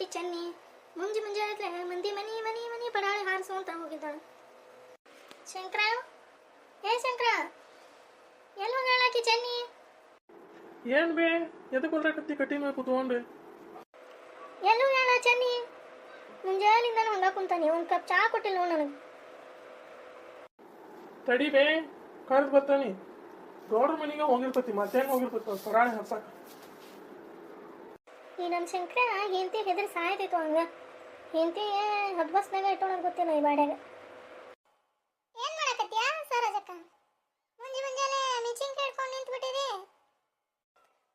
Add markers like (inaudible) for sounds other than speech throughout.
ಬಿಟ್ಟಿ ಚೆನ್ನಿ ಮುಂಜಿ ಮುಂಜಾನೆ ಮಂದಿ ಮನಿ ಮನಿ ಮನಿ ಪಡಾಳಿ ಹಾರಿಸುವಂತ ಹೋಗಿದ್ದಾಳೆ. ಶಂಕರ? ಏ ಶಂಕರ? ಎಲ್ಲ ಹೋಗಾಳಾಕಿ ಚೆನ್ನಿ? ಏನ್ ಬೇ? ಎದಕ್ಕೆ ಬರಕತ್ತಿ ಕಟ್ಟಿ ಮೇಲೆ ಕೂತ್ಕೊಂಡೆ ಎಲ್ಲೂ ಹೇಳ ಚೆನ್ನಿ? ಮುಂಜಾನಿಂದ ಹಂಗ ಕುಂತಾನೆ ಒಂದು ಕಪ್ ಚಾ ಕೊಟ್ಟಿಲ್ಲ ನೋಡು ನನಗೆ? ತಡಿ ಬೇ ಕರೆದು ಬರ್ತಾನೆ. ಗೌಡ್ರ ಮನೆಗೆ ಹೋಗಿರ್ತತಿ ಮತ್ತೇನು ಹೋಗಿರ್ತತಿ? ಪರಾಣಿ ಹರ್ಸಕ. ಈ ನಮ್ಮ ಶಂಕರ ಹೆಂಡತಿ ಹೆದ್ರ ಸಾಯ್ತಿತ್ತು ಹಂಗ. ಹೆಂಡತಿ ಹದ್ ಬಸ್ನಾಗ ಗೊತ್ತಿಲ್ಲ ಈ ಬಾಡ್ಯಾಗ. ಏನ್ ಮಾಡಕತ್ತೀಯ ಸರೋಜಕ್ಕ? ಮುಂಜಿ ಮುಂಜಾನೆ ಮಿಚಿಂಗ್ ಹಿಡ್ಕೊಂಡು ನಿಂತ್ಬಿಟ್ಟಿದೆ.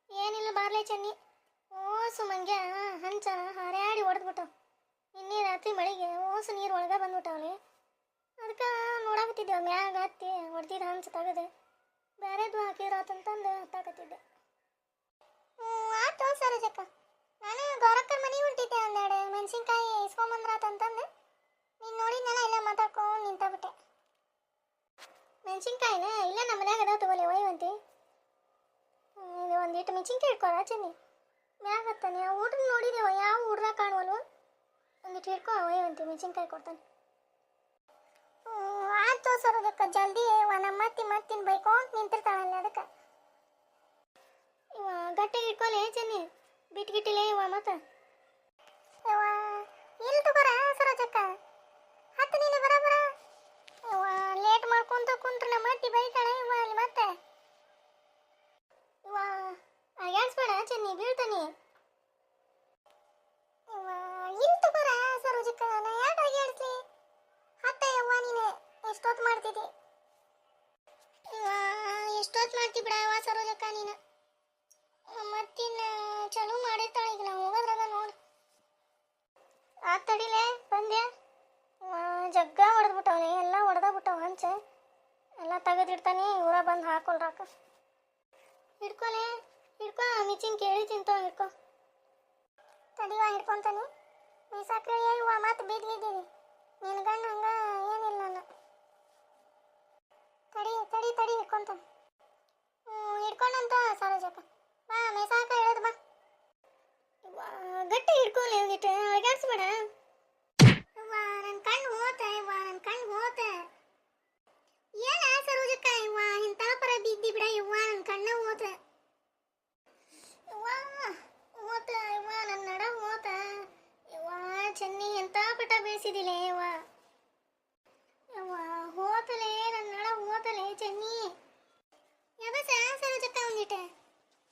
ಏನಿಲ್ಲ ಬಾರ್ಲೆ ಚೆನ್ನಿ. ಓಸು ಮಂಗ್ಯ ಹಂಚ ಹಾರ್ಯಾಡಿ ಹೊಡೆದ್ಬಿಟ್ಟು ಇನ್ನೀ ರಾತ್ರಿ ಮಳೆಗೆ ಓಸು ನೀರು ಒಳಗೆ ಬಂದ್ಬಿಟ್ಟವಳೆ ಅದಕ್ಕೆ ನೋಡಾಕತ್ತಿದ್ದೆವು ಮ್ಯಾಗ ಹತ್ತಿ ಹೊಡೆದಿದ ಹಂಚ ತೆಗೆದೆ. ಬೇರೆದು ಹಾಕಿದ್ರಾತಂತಂದು ಹತ್ತಾಕತ್ತಿದ್ದೆ. ಹ್ಞೂ ಆಯ್ತು ಸರೋಜಕ್ಕ. ನಾನು ಗೌರಕ್ಕನ ಮನೆಗೆ ಹೊಂಟಿದ್ದೆ ಒಂದೆರಡು ಮೆಣಸಿನ್ಕಾಯಿ ಇಸ್ಕೊಂಬಂದ್ರಾತಂತಂದು ನೀನು ನೋಡಿದ್ನಲ್ಲ, ಇಲ್ಲ ಮಾತಾಡ್ಕೊಂಡು ನಿಂತಬಿಟ್ಟೆ ಮೆಣಸಿನ್ಕಾಯಿನ ಇಲ್ಲ ನಮ್ಮ ಮನ್ಯಾಗ ಅದಾವ ತಗೋಲಿ, ಒಯ್ಯವಂತಿ. ಇದು ಒಂದಿಟ್ಟು ಮೆಣಸಿನ್ಕಾಯಿ ಇಟ್ಕೊಳ ಚೆನ್ನಿ ಮ್ಯಾಗ ಹತ್ತಾನೆ ಆ ಊಟ ನೋಡಿದೇವ ಯಾವ ಊರ್ದಾಗ ಕಾಣುವಲ್ವ. ಒಂದಿಟ್ಟು ಹಿಡ್ಕೊ, ಒಯ್ಯವಂತಿ, ಮೆಣಸಿನ್ಕಾಯಿ ಕೊಡ್ತಾನೆ. ಆಯ್ತು ಅದಕ್ಕೆ. ಜಲ್ದಿ ನಮ್ಮ ಅತ್ತಿ ಮತ್ತಿನ ಬೈಕೊಂತ ನಿಂತಿರ್ತಾಳಲ್ಲ ಅದಕ್ಕೆ. ಇವ ಗಟ್ಟಿಗೆ ಇಟ್ಕೊಲೆ ಚೆನ್ನಿ ಬಿಟ್ಗಿಟ್ಟಿಲೆ ಇವ ಮತ್ತ? ಯವ್ವ ಇಲ್ಲಿ ತಗೋರ ಸರೋಜಕ್ಕ? ಹತ್ತು ನೀನು ಬರಬರ ಇವ ಲೇಟ್ ಮಾಡ್ಕೊಂತ ಕುಂತ್ರ ನಮ್ಮ ಅತ್ತಿ ಬೈತಾಳೆ ಇವ ಅಲ್ಲಿ ಮತ್ತೆ. ಇವ ಅಗ್ಯಾಡ್ಸ್ಬೇಡ ಚೆನ್ನಿ, ಬೀಳ್ತಾನೆ. ಇವ ಇಲ್ಲಿ ತಗೋರ ಸರೋಜಕ್ಕ? ನಾ ಯಾಕೆ ಅಗ್ಯಾಡ್ಸ್ಲಿ ಹತ್ತ ಯವ್ವ ನೀನು ಎಷ್ಟೊತ್ತು ಮಾಡ್ತಿದ್ದೆ? ಇವ ಎಷ್ಟೊತ್ತು ಮಾಡ್ತಿ ಬಿಡ ಯವ್ವ ಸರೋಜಕ್ಕ ನೀನು? ಮತ್ತಿನ್ನ ಚಲೋ ಮಾಡಿರ್ತಾಳೆ ಈಗ ನಾವು ಹೋಗೋದ್ರಾಗ ನೋಡಿ. ಆ ತಡಿಲೆ ಬಂದ್ಯಾ ಜಗ್ಗ ಹೊಡೆದ್ಬಿಟ್ಟವನೆ, ಎಲ್ಲ ಹೊಡೆದ ಬಿಟ್ಟವ ಹಂಚ ಎಲ್ಲ ತೆಗೆದಿಡ್ತಾನೆ, ಊರ ಬಂದು ಹಾಕೊಳ್ರಾಕ. ಹಿಡ್ಕೊಲೆ, ಹಿಡ್ಕೊ, ಮಿಚಿನ್ ಕೇಳಿ ತಿಂತವ ಹಿಡ್ಕೊ. ತಡಿವ ಹಿಡ್ಕೊಂತಾನೆ. ಮೀಸಾಕ್ರಿ ಇವ ಮತ್ತೆ ಬಿದ್ದಿದ್ದೀನಿ ನಿನ್ನ ಗಂಡ ಹಂಗ ಏನಿಲ್ಲ ನಾನು ತಡಿ ತಡಿ ತಡಿ, ಹಿಡ್ಕೊಂತಾನೆ. ಹಿಡ್ಕೊಂಡಂತ ಸರೋಜಕ್ಕ. ಬಾ ಮೇಸಾಕ ಹೇಳದ್ ಬಾ ವಾ, ಗಟ್ಟಿ ಹಿಡ್ಕೊಳ್ಳಿ ಒಂದಿಟ್ಟು ಅಳಗಾಡ್ಸ್ಬೇಡ ವಾ ನನ್ನ ಕಣ್ಣು ಹೋತ ವಾ ನನ್ನ ಕಣ್ಣು ಹೋತ ಏನ ಸರೋಜಕ್ಕ ಇವ್ವ ಇಂಥ ಪರ ಬಿದ್ದಿ ಬಿಡ ಇವ್ವ ನನ್ನ ಕಣ್ಣ ಹೋತ ಇವ್ವ ಹೋತ ಇವ್ವ ನನ್ನ ನಡ ಹೋತ ಇವ್ವ ಚೆನ್ನಿ ಎಂತ ಪಟ ಬೀಳ್ಸಿದಿಲ್ಲ ಇವ್ವ ಇವ್ವ ಹೋತಲೆ ನನ್ನ ನಡ ಹೋತಲೆ ಚೆನ್ನಿ ಯಾವಸ ಸರೋಜಕ್ಕ ಒಂದಿಟ್ಟು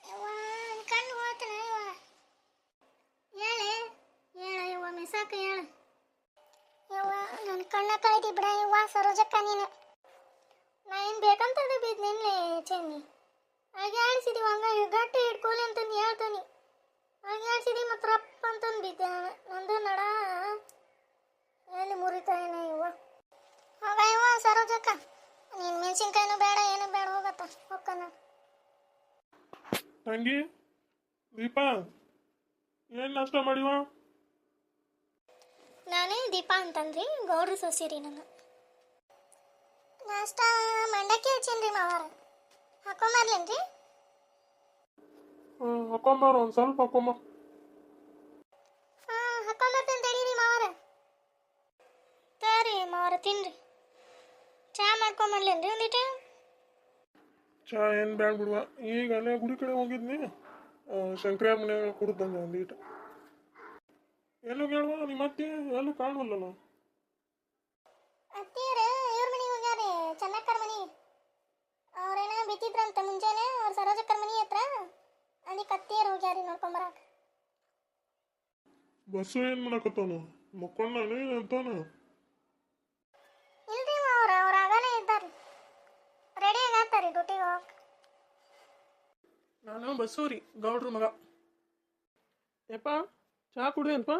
ಯವ್ವ ನನ್ ಕಣ್ಣು ಹೋತನ ಯವ್ವ ಹೇಳೆ ಹೇಳ ಯವ್ವ ಮೆಸಾಕ ಹೇಳ ಯವ್ವ ನನ್ನ ಕಣ್ಣ ಕಳೆದಿ ಬಿಡ ಯವ್ವ ಸರೋಜಕ್ಕ ನೀನು. ನಾ ಏನು ಬಿದ್ದು ಬಿದ್ನಿನ್ಲೆ ಚೆನ್ನಿ. ಹಾಗೆ ಆಡಿಸಿದಿ ಹಂಗ ಗಟ್ಟಿ ಹಿಡ್ಕೊಲಿ ಅಂತಂದು ಹೇಳ್ತಾನೆ. ಹಾಗೆ ಆಡಿಸಿದಿ ಮತ್ತು ರಪ್ಪ ಅಂತಂದು ಬಿದ್ದೆ ನಾನು. ನಂದು ನಡ. ಎಲ್ಲಿ ಮುರಿತಾಯನ ಹೋಗ ಯವ್ವ ಸರೋಜಕ್ಕ. ನೀನು ಮೆಣಸಿನ್ಕಾಯಿನೂ ಬೇಡ, ಏನು ಬೇಡ ಹೋಗತ್ತ ಹೊಕ್ಕನ ತಂಗಿ, ದೀಪಾ, ಏನು ನಷ್ಟ ಮಾಡಿವ? ನಾನೇ ದೀಪಾ ಅಂತಂದ್ರಿ ಗೌಡ್ರ ಸೊಸಿರಿ ನಾನು ನಾಷ್ಟ ಮಂಡಕ್ಕಿ ಹಚ್ಚೇನ್ರಿ ಮಾವಾರ. ಹಾಕೊಂಬರ್ಲೇನ್ರಿ? ಹ್ಞೂ ಹಾಕೊಂಬಾರ ಒಂದು ಸ್ವಲ್ಪ ಹಾಕೊಂಬ ಹಾಂ ಹಾಕೊಂಬರ್ತೇನೆ ತಡೀರಿ ಮಾವಾರ. ತರಿ ಮಾವಾರ ತಿನ್ರಿ. ಚಾ ಮಾಡ್ಕೊಂಬರ್ಲೇನ್ರಿ ಒಂದಿಟ್ಟು ಚಾ ಏನು ಬ್ಯಾಡ ಬಿಡುವ ಈಗ ಅಲ್ಲೇ ಗುಡಿ ಕಡೆ ಹೋಗಿದ್ನಿ. ಶಂಕರ ಮನೆಯಾಗ ಬಂದೆ ಒಂದೀಟ. ಎಲ್ಲೂ ಕೇಳುವ? ನಿಮ್ಮ ಅತ್ತೆ ಎಲ್ಲೂ ಕಾಣವಲ್ಲ ಅತ್ತೀರ ಇವ್ರ ಮನೆಗೆ ಹೋಗ್ಯಾರೆ ಚೆನ್ನಕ್ಕರ ಮನೆ. ಅವ್ರೇನ ಬಿತ್ತಿದ್ರಂತ ಮುಂಜಾನೆ ಅವ್ರ ಸರೋಜಕ್ಕರ ಮನೆ ಹತ್ರ. ಅದಕ್ಕೆ ಅತ್ತೀರು ಹೋಗ್ಯಾರಿ ನೋಡ್ಕೊಂಬರಾಕ ಬಸ್ಸು ಏನು ಮಾಡಕತ್ತಾನ? ಮಕ್ಕೊಂಡಾನೆ ಅಂತಾನ? ಇಲ್ರಿ ಅವ್ರ ಅವ್ರ ಆಗಲೇ ಇದ್ದಾರೆ. ರೆಡಿ ಆಗತ್ತಾರಿ ಡ್ಯೂಟಿಗೆ ಹೋಗಕ್ಕೆ ನಾನು ಬಸ್ಸು ರೀ ಗೌಡ್ರ ಮಗ. ಯಪ್ಪ? ಚಾ ಕುಡಿಯನ್ಪ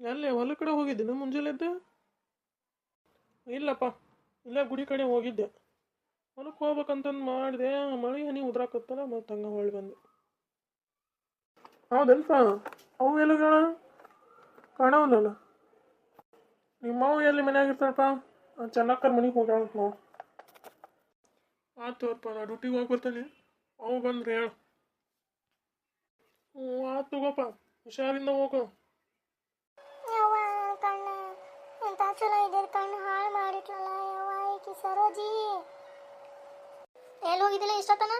ಎಲ್ಲೇ, ಹೊಲ ಕಡೆ ಹೋಗಿದ್ದೀನಿ ಮುಂಜಾನೆದ್ದೆ ಇಲ್ಲಪ್ಪ, ಇಲ್ಲೇ ಗುಡಿ ಕಡೆ ಹೋಗಿದ್ದೆ. ಹೊಲಕ್ಕೆ ಹೋಗ್ಬೇಕಂತಂದು ಮಾಡಿದೆ, ಮಳೆ ಹನಿ ಉದ್ರಾಕತ್ತಲ್ಲ, ಮತ್ತೆ ಹಂಗೆ ಹೊಳ್ಳಿ ಬಂದೆ. ಹೌದಲ್ಪ ಅವು ಎಲ್ಲಿಗಳ ನಿಮ್ಮ ಅವು ಎಲ್ಲಿ ಮನ್ಯಾಗ ಇರ್ತಾರಪ್ಪ? ಚೆನ್ನಕ್ಕರ ಮನೆಗೆ ಹೋಗ್ಯಾಳ ನಾವು ಆತು ಅಪ್ಪ ನಾ ಡ್ಯೂಟಿಗೆ ಹೋಗಿ ಬರ್ತಾನೆ ಅವು ಬಂದ್ರೆ ಹೇಳು. ಹ್ಞೂ ಆತು ತಗೋಪ್ಪ ಹುಷಾರಿಂದ ಹೋಗು ಯವ್ವ, ಕಣ್ಣ ಎಂತ ಚಲೋ ಇದೆ ಕಣ್ಣು ಹಾಳು ಮಾಡಿಟ್ಲಲ್ಲ ಯವ್ವ, ಈಕಿ ಸರೋಜಿ. ಎಲ್ಲಿ ಹೋಗಿದ್ದಿಲ್ಲ ಇಷ್ಟೊತ್ತನ?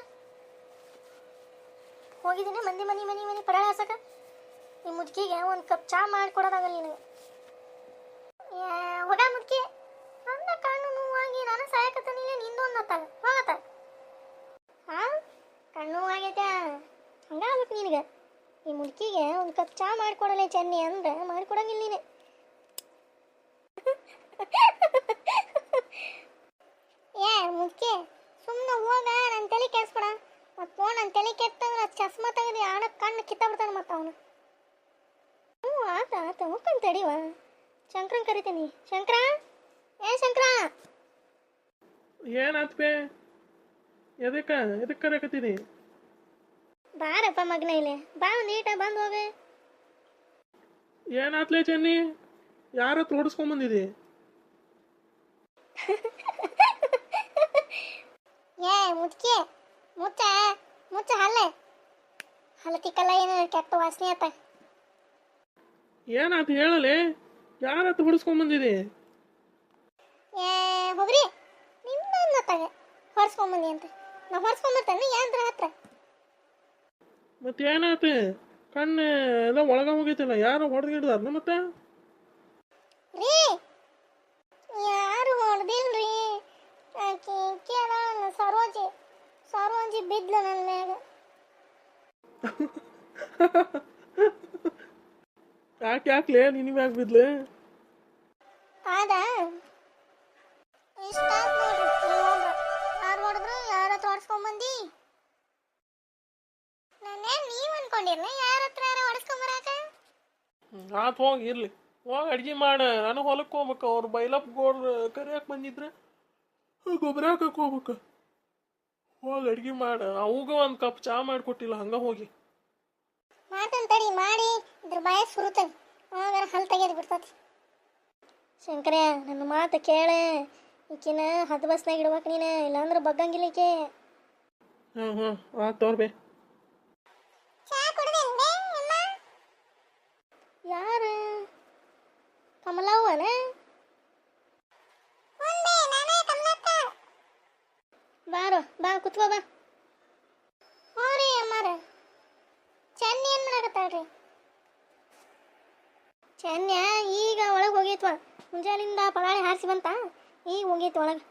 ಹೋಗಿದ್ದೀನಿ ಮಂದಿ ಮನಿ ಮನಿ ಮನಿ ಪಡಾಳ ಈ ಮುದುಕಿಗೆ ಒಂದು ಕಪ್ ಚಾ ಮಾಡಿಕೊಡೋದಾಗಲ್ಲ ನಿನಗೆ. ಹುಡ ಮುದುಕಿ. ಅಂದ ಕಣ್ಣು ನೋವಾಗಿ, ನಾನು ಸಾಯಕತ್ತ ನಿಂದು ಒಂದತ್ತಾಗ ಹೋಗತ್ತ ಹಾ ಕಣ್ಣು ನೋವಾಗೈತೆ ಹಂಗಾಗ್ಬೇಕು ನಿನಗೆ ಈ ಮುದುಕಿಗೆ ಒಂದು ಕಪ್ ಚಾ ಮಾಡಿಕೊಡಲೆ ಚೆನ್ನಿ ಅಂದ್ರೆ ಮಾಡ್ಕೊಡಂಗಿಲ್ಲ ನೀನೆ. ಏ ಮುದುಕಿ ಸುಮ್ಮನೆ ಹೋಗ ನನ್ನ ತಲೆ ಕೆಡ್ಸ್ಬೇಡ. ಮತ್ತು ಫೋನ್ ನನ್ನ ತಲೆ ಕೆಟ್ಟಂದ್ರೆ ಚಸ್ಮಾ ತೆಗೆದು ಆಡ ಕಣ್ಣು ಕಿತ್ತಾಬಿಡ್ತಾನೆ ಮತ್ತು ಅವನು. ಹ್ಞೂ, ಆತ ಆತ ಮುಕ್ಕಂತ ತಡಿವ. ಶಂಕ್ರನ್ ಕರಿತೀನಿ. ಶಂಕರ? ಏ ಶಂಕರ? ಏನಾತ್ ಎದಕ್ಕೆ ಎದಕ್ಕ ಎದಕ್ಕೆ ಕರೆಕತ್ತೀನಿ ಬಾರಪ್ಪ ಮಗನ ಇಲ್ಲಿ. ಬಾ ನೀಟ ಬಂದು ಹೋಗೆ. ಏನಾತ್ಲೇ ಚೆನ್ನಿ? ಯಾರ ಬಂದಿದೆ? (laughs) ಏ ಮುದ್ಕಿ ಮುಚ್ಚ ಮುಚ್ಚ ಹಲ್ಲೆ ಹಲ್ಲ ತಿಕ್ಕಲ್ಲ ಏನು ಕೆಟ್ಟ ವಾಸನೆ ಆತ ಏನಾತ್ ಹೇಳಲೆ? ಯಾರ ಬಂದಿದೆ? ಏ ಹೋಗ್ರಿ. ನಿನ್ನ ತಗ ಹೊಡ್ಸ್ಕೊಂಬಂದಿ ಅಂತ. ನಾ ಬರ್ತೇನೆ ಏನ್ರ ಹತ್ರ. ಮತ್ತೆ ಏನಾಯ್ತು? ಕಣ್ಣು ಎಲ್ಲ ಒಳಗ ಹೋಗೈತಿಲ್ಲ ಯಾರು ಹೊಡೆದಿಡ್ದಾರ ಮತ್ತೆ? ರೀ ಯಾರು ಹೊಡೆದಿಲ್ರಿ ಕೇಳ ಸರೋಜಿ. ಸರೋಜಿ ಬಿದ್ಲು ನನ್ನ ಮ್ಯಾಗ. (laughs) ಯಾಕೆ ಯಾಕ್ಲೆ ನಿನ್ನ ಮ್ಯಾಗ ಬಿದ್ಲೆ? ಆದ? ನೀವ್ ಅನ್ಕೊಂಡಿರ್ನ ಯಾರ ಹತ್ರ ಯಾರ ಹೊಡೆಸ್ಕೊಂಬರಾಕ ಆತ್ ಹೋಗಿ ಇರ್ಲಿ. ಹೋಗಿ ಅಡ್ಗೆ ಮಾಡ. ನಾನು ಹೊಲಕ್ಕೆ ಹೋಗ್ಬೇಕು. ಅವ್ರು ಬೈಲಪ್ ಗೋರ್ ಕರಿಯಕ್ಕೆ ಬಂದಿದ್ರೆ ಗೊಬ್ಬರ ಹಾಕಕ್ಕೆ ಹೋಗ್ಬೇಕು. ಹೋಗಿ ಅಡ್ಗೆ ಮಾಡ. ಅವಾಗ ಒಂದು ಕಪ್ ಚಾ ಮಾಡಿಕೊಟ್ಟಿಲ್ಲ. ಹಂಗ ಹೋಗಿ. ಮಾತನ್ ತಡಿ. ಮಾಡಿ. ಇದ್ರ ಬಾಯ ಸುರುತನ್. ಆಗಾರ ಹಲ್ ತೆಗೆದು ಬಿಡ್ತತಿ. ಶಂಕರ ನನ್ನ ಮಾತು ಕೇಳ. ಈಕಿನ ಹತ್ತು ಬಸ್ನಾಗ ಇಡ್ಬೇಕು ನೀನು. ಇಲ್ಲಾಂದ್ರೆ ಬಗ್ಗಂಗಿಲ್ಲ ಈಕೆ. ಹಾಂ ಹಾಂ ತೋರ್ಬೇಕು ತೋರ್ಬೆ ಚಾ ಯಾರ? ಕಮಲವ್ವನ ಬಾರೋ ಬಾ ಕುತ್ಕೋ ಬಾ. ಹ್ಞೂ ರೀ ಅಮ್ಮಾರ. ಚೆನ್ನ ಏನು ಮಾಡಕತ್ತಾಳ್ರಿ ಚೆನ್ನ ಈಗ ಒಳಗೆ ಹೋಗೈತ್ವ. ಮುಂಜಾನಿಂದ ಪಗಾಳಿ ಹಾರಿಸಿ ಬಂತ? ಈಗ ಹೋಗೈತಿ ಒಳಗೆ.